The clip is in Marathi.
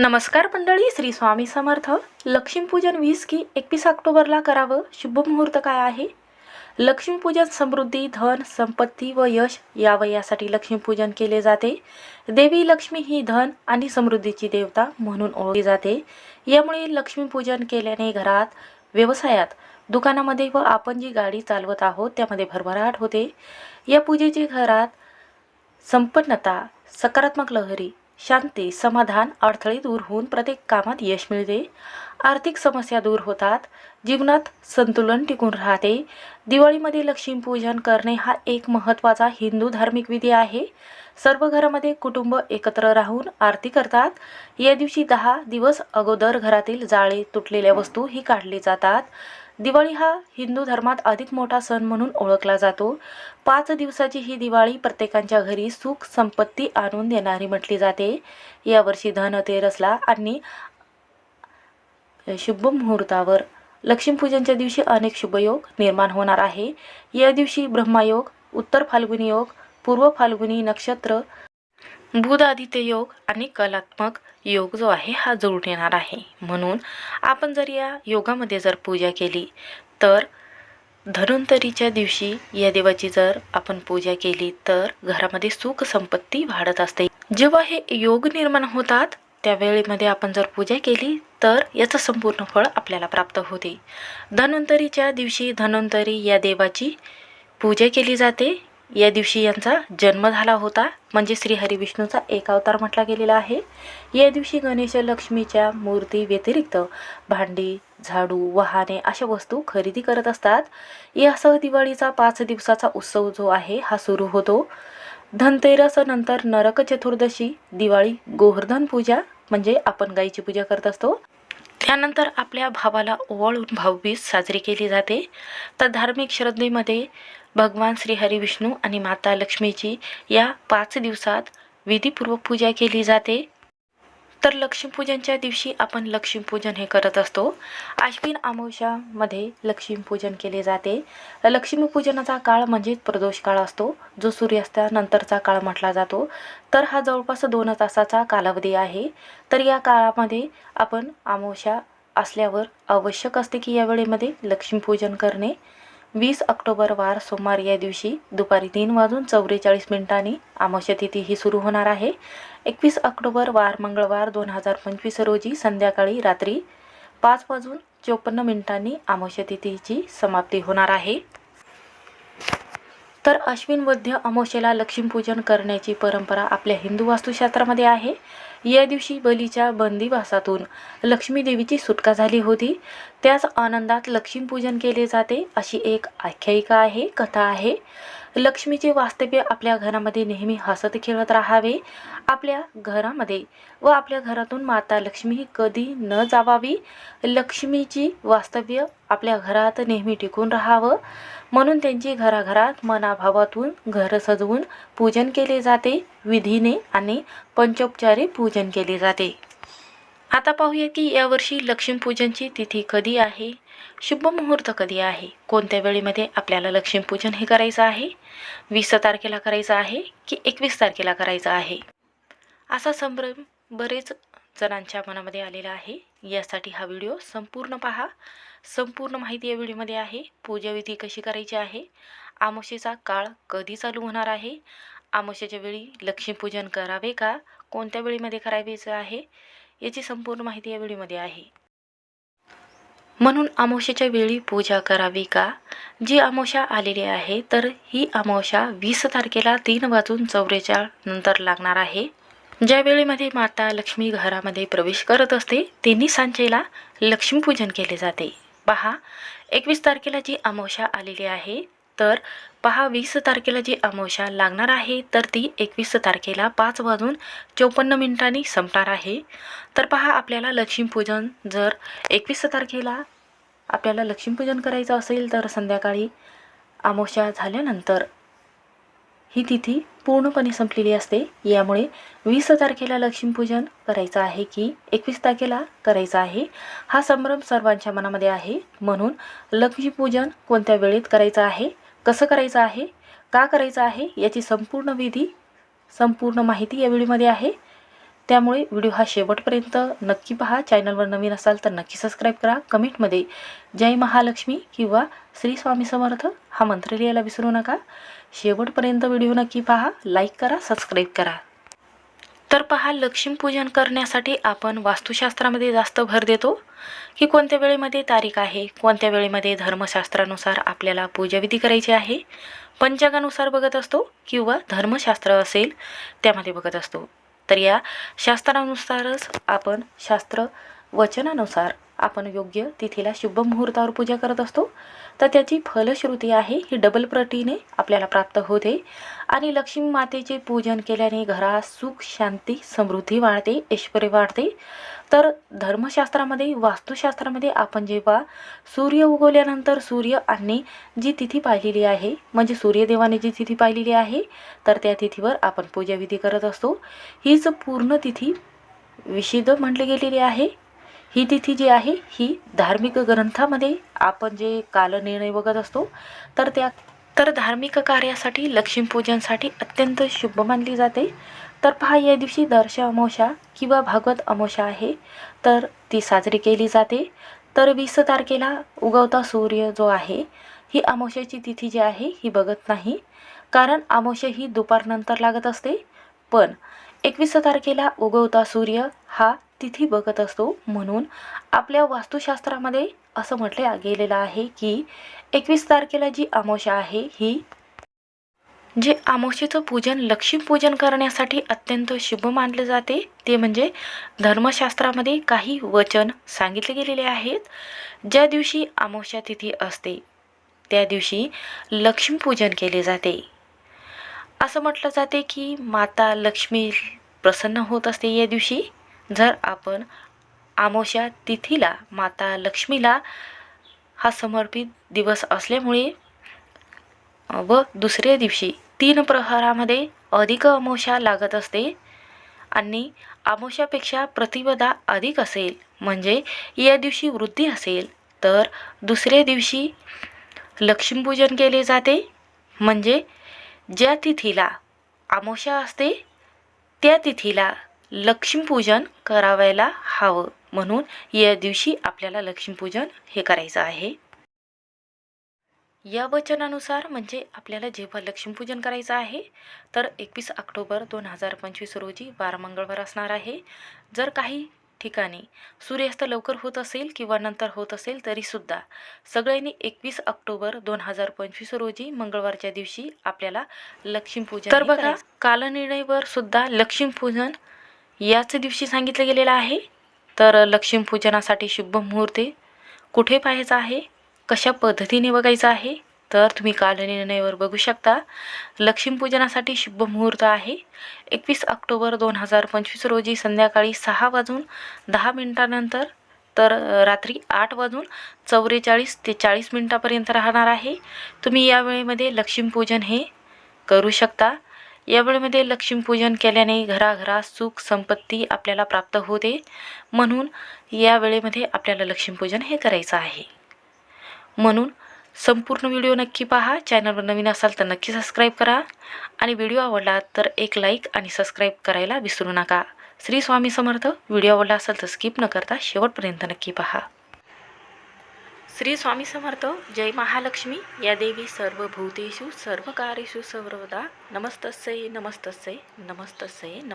नमस्कार मंडळी श्री स्वामी समर्थ. लक्ष्मीपूजन वीस की एकवीस ऑक्टोबरला करावं. शुभ मुहूर्त काय आहे? लक्ष्मीपूजन समृद्धी धन संपत्ती व यश यावं यासाठी लक्ष्मीपूजन केले जाते. देवी लक्ष्मी ही धन आणि समृद्धीची देवता म्हणून ओळखली जाते. यामुळे लक्ष्मीपूजन केल्याने घरात व्यवसायात दुकानामध्ये व आपण जी गाडी चालवत आहोत त्यामध्ये भरभराट होते. या पूजेची घरात संपन्नता सकारात्मक लहरी शांती समाधान अडथळे दूर होऊन प्रत्येक कामात यश मिळते. आर्थिक समस्या दूर होतात. जीवनात संतुलन टिकून राहते. दिवाळीमध्ये लक्ष्मीपूजन करणे हा एक महत्त्वाचा हिंदू धार्मिक विधी आहे. सर्व घरामध्ये कुटुंब एकत्र राहून आरती करतात. या दिवशी दहा दिवस अगोदर घरातील जाळे तुटलेल्या वस्तू ही काढली जातात. दिवाळी हा हिंदू धर्मात अधिक मोठा सण म्हणून ओळखला जातो. पाच दिवसाची ही दिवाळी प्रत्येकांच्या घरी सुख संपत्ती आणून देणारी म्हटली जाते. यावर्षी धनतेरसला आणि शुभ मुहूर्तावर लक्ष्मीपूजनच्या दिवशी अनेक शुभयोग निर्माण होणार आहे. या दिवशी ब्रह्मयोग उत्तर फाल्गुनी योग पूर्व फाल्गुनी नक्षत्र बुध आदित्य योग आणि कलात्मक योग जो आहे हा जुळून येणार आहे. म्हणून आपण जर या योगामध्ये जर पूजा केली तर धन्वंतरीच्या दिवशी या देवाची जर आपण पूजा केली तर घरामध्ये सुख संपत्ती वाढत असते. जेव्हा हे योग निर्माण होतात त्यावेळेमध्ये आपण जर पूजा केली तर याचं संपूर्ण फळ आपल्याला प्राप्त होते. धन्वंतरीच्या दिवशी धन्वंतरी या देवाची पूजा केली जाते. या दिवशी यांचा जन्म झाला होता. म्हणजे श्रीहरिविष्णूचा एक अवतार म्हटला गेलेला आहे. या दिवशी गणेश लक्ष्मीच्या मूर्ती व्यतिरिक्त भांडी झाडू वाहने अशा वस्तू खरेदी करत असतात. यासह दिवाळीचा पाच दिवसाचा उत्सव जो आहे हा सुरू होतो. धनतेरस नंतर नरक चतुर्दशी दिवाळी गोवर्धन पूजा म्हणजे आपण गाईची पूजा करत असतो. त्यानंतर आपल्या भावाला ओवाळून भाऊबीज साजरी केली जाते. तर धार्मिक श्रद्धेमध्ये भगवान श्री हरिविष्णू आणि माता लक्ष्मीची या पाच दिवसात विधीपूर्वक पूजा केली जाते. तर लक्ष्मीपूजनच्या दिवशी आपण लक्ष्मीपूजन हे करत असतो. आश्विन अमावश्यामध्ये लक्ष्मीपूजन केले जाते. लक्ष्मीपूजनाचा काळ म्हणजेच प्रदोष काळ असतो. जो सूर्यास्तानंतरचा काळ म्हटला जातो. तर हा जवळपास दोन तासाचा कालावधी आहे. तर या काळामध्ये आपण अमावश्या असल्यावर आवश्यक असते की या वेळेमध्ये लक्ष्मीपूजन करणे. वीस ऑक्टोबर वार सोमवार या दिवशी दुपारी तीन वाजून चौवेचाळीस मिनिटांनी अमावस्या तिथी ही सुरू होणार आहे. एकवीस ऑक्टोबर वार मंगळवार दोन हजार पंचवीस रोजी संध्याकाळी रात्री पाच वाजून चोपन्न मिनिटांनी अमावस्या तिथीची समाप्ती होणार आहे. तर अश्विन वद्य अमोशेला लक्ष्मीपूजन करण्याची परंपरा आपल्या हिंदू वास्तुशास्त्रामध्ये आहे. या दिवशी बलीच्या बंदिवासातून लक्ष्मी देवीची सुटका झाली होती. त्याच आनंदात लक्ष्मीपूजन केले जाते अशी एक आख्यायिका आहे कथा आहे. लक्ष्मीचे वास्तव्य आपल्या घरामध्ये नेहमी हसत खेळत राहावे आपल्या घरामध्ये व आपल्या घरातून माता लक्ष्मी कधी न जावावी लक्ष्मीची वास्तव्य आपल्या घरात नेहमी टिकून राहावं. म्हणून त्यांची घराघरात मनाभावातून घर सजवून पूजन केले जाते विधीने आणि पंचोपचारी पूजन केले जाते. आता पाहूया की यावर्षी लक्ष्मीपूजनची तिथी कधी आहे? शुभ मुहूर्त कधी आहे? कोणत्या वेळेमध्ये आपल्याला लक्ष्मीपूजन हे करायचं आहे? वीस तारखेला करायचं आहे की एकवीस तारखेला करायचं आहे? असा संभ्रम बरेच जणांच्या मनामध्ये आलेला आहे. यासाठी हा व्हिडिओ संपूर्ण पहा. संपूर्ण माहिती या व्हिडिओमध्ये आहे. पूजाविधी कशी करायची आहे? आमोशेचा काळ कधी चालू होणार आहे? आमोशेच्या वेळी लक्ष्मीपूजन करावे का? कोणत्या वेळीमध्ये करायचं आहे? याची संपूर्ण माहिती या व्हिडिओमध्ये आहे. म्हणून अमावस्येच्या वेळी पूजा करावी का? जी अमावस्या आलेली आहे तर ही अमावस्या वीस तारखेला तीन वाजून चौवेचाळ नंतर लागणार आहे. ज्या वेळेमध्ये माता लक्ष्मी घरामध्ये प्रवेश करत असते तिन्ही सांजेला लक्ष्मीपूजन केले जाते. पहा एकवीस तारखेला जी अमावस्या आलेली आहे तर पहा वीस तारखेला जी अमावस्या लागणार आहे तर ती एकवीस तारखेला पाच वाजून चोपन्न मिनिटांनी संपणार आहे. तर पहा आपल्याला लक्ष्मीपूजन जर एकवीस तारखेला आपल्याला लक्ष्मीपूजन करायचं असेल तर संध्याकाळी अमावस्या झाल्यानंतर ही तिथी पूर्णपणे संपलेली असते. यामुळे वीस तारखेला लक्ष्मीपूजन करायचं आहे की एकवीस तारखेला करायचं आहे हा संभ्रम सर्वांच्या मनामध्ये आहे. म्हणून लक्ष्मीपूजन कोणत्या वेळेत करायचं आहे? कसं करायचं आहे? का करायचं आहे? याची संपूर्ण विधी संपूर्ण माहिती या व्हिडिओमध्ये आहे. त्यामुळे व्हिडिओ हा शेवटपर्यंत नक्की पहा. चॅनलवर नवीन असाल तर नक्की सबस्क्राईब करा. कमेंटमध्ये जय महालक्ष्मी किंवा श्री स्वामी समर्थ हा मंत्र लिहायला विसरू नका. शेवटपर्यंत व्हिडिओ नक्की पहा. लाईक करा सबस्क्राईब करा. तर पहा लक्ष्मीपूजन करण्यासाठी आपण वास्तुशास्त्रामध्ये जास्त भर देतो. की कोणत्या वेळेमध्ये तारीख आहे? कोणत्या वेळेमध्ये धर्मशास्त्रानुसार आपल्याला पूजाविधी करायची आहे? पंचांगानुसार बघत असतो किंवा धर्मशास्त्र असेल त्यामध्ये बघत असतो. तर या शास्त्रानुसारच आपण शास्त्र वचनानुसार आपण योग्य तिथीला शुभ मुहूर्तावर पूजा करत असतो. तर त्याची फलश्रुती आहे ही डबल प्रटीने आपल्याला प्राप्त होते. आणि लक्ष्मी मातेचे पूजन केल्याने घरात सुख शांती समृद्धी वाढते ऐश्वर्य वाढते. तर धर्मशास्त्रामध्ये वास्तुशास्त्रामध्ये आपण जेव्हा सूर्य उगवल्यानंतर सूर्य आणि जी तिथी पाहिलेली आहे म्हणजे सूर्यदेवाने जी तिथी पाहिलेली आहे तर त्या तिथीवर आपण पूजाविधी करत असतो. हीच पूर्ण तिथी विशिद म्हटली गेलेली आहे. ही तिथी जी आहे ही धार्मिक ग्रंथामध्ये आपण जे कालनिर्णय बघत असतो तर त्या तर धार्मिक कार्यासाठी लक्ष्मीपूजनसाठी अत्यंत शुभ मानली जाते. तर पहा या दिवशी दर्श अमावस्या किंवा भागवत अमावस्या आहे तर ती साजरी केली जाते. तर वीस तारखेला उगवता सूर्य जो आहे ही अमावस्याची तिथी जी आहे ही बघत नाही. कारण अमावस्या ही दुपारनंतर लागत असते. पण एकवीस तारखेला उगवता सूर्य हा तिथी बघत असतो. म्हणून आपल्या वास्तुशास्त्रामध्ये असं म्हटले गेलेलं आहे की एकवीस तारखेला जी अमावस्या आहे ही जे अमावस्येचं पूजन लक्ष्मीपूजन करण्यासाठी अत्यंत शुभ मानले जाते. ते म्हणजे धर्मशास्त्रामध्ये काही वचन सांगितले गेलेले आहेत. ज्या दिवशी अमावस्या तिथी असते त्या दिवशी लक्ष्मीपूजन केले जाते. असं म्हटलं जाते की माता लक्ष्मी प्रसन्न होत असते या दिवशी. जर आपण आमोशा तिथीला माता लक्ष्मीला हा समर्पित दिवस असल्यामुळे व दुसऱ्या दिवशी तीन प्रहारामध्ये अधिक अमोशा लागत असते आणि अमावस्यापेक्षा प्रतिपदा अधिक असेल म्हणजे या दिवशी वृद्धी असेल तर दुसऱ्या दिवशी लक्ष्मीपूजन केले जाते. म्हणजे ज्या तिथीला अमावस्या असते त्या तिथीला लक्ष्मीपूजन करावायला हवं म्हणून या दिवशी आपल्याला लक्ष्मीपूजन हे करायचं आहे. या वचनानुसार म्हणजे आपल्याला जेव्हा लक्ष्मीपूजन करायचं आहे तर एकवीस ऑक्टोबर दोन हजार पंचवीस रोजी बारा मंगळवार असणार आहे. जर काही ठिकाणी सूर्यास्त लवकर होत असेल किंवा नंतर होत असेल तरीसुद्धा सगळ्यांनी एकवीस ऑक्टोबर दोन हजार पंचवीस रोजी मंगळवारच्या दिवशी आपल्याला लक्ष्मीपूजन तर बघा कालनिर्णयवर सुद्धा लक्ष्मीपूजन याच दिवशी सांगितलं गेलेलं आहे. तर लक्ष्मीपूजनासाठी शुभ मुहूर्ते. कुठे पाहायचं आहे? कशा पद्धतीने बघायचं आहे? तर तुम्ही कालनिर्णयावर बघू शकता. लक्ष्मीपूजनासाठी शुभ मुहूर्त आहे. एकवीस ऑक्टोबर दोन हजार पंचवीस रोजी संध्याकाळी सहा वाजून दहा मिनटानंतर तर रात्री आठ वाजून चौवेचाळीस ते चाळीस मिनटापर्यंत राहणार आहे. तुम्ही या वेळेमध्ये लक्ष्मीपूजन हे करू शकता. या वेळेमध्ये लक्ष्मीपूजन केल्याने घराघरा सुख संपत्ती आपल्याला प्राप्त होते. म्हणून या वेळेमध्ये आपल्याला लक्ष्मीपूजन हे करायचं आहे. म्हणून संपूर्ण व्हिडिओ नक्की पहा. चॅनलवर नवीन असाल तर नक्की सबस्क्राईब करा. आणि व्हिडिओ आवडला तर एक लाईक आणि सबस्क्राईब करायला विसरू नका. श्री स्वामी समर्थ. व्हिडिओ आवडला असेल तर स्किप न करता शेवटपर्यंत नक्की पहा. श्री स्वामी समर्थ जय महालक्ष्मी. या देवी सर्व भूतेषु सर्व कार्येषु सर्वदा नमस्तस्यै नमस्तस्यै नमस्तस्यै नम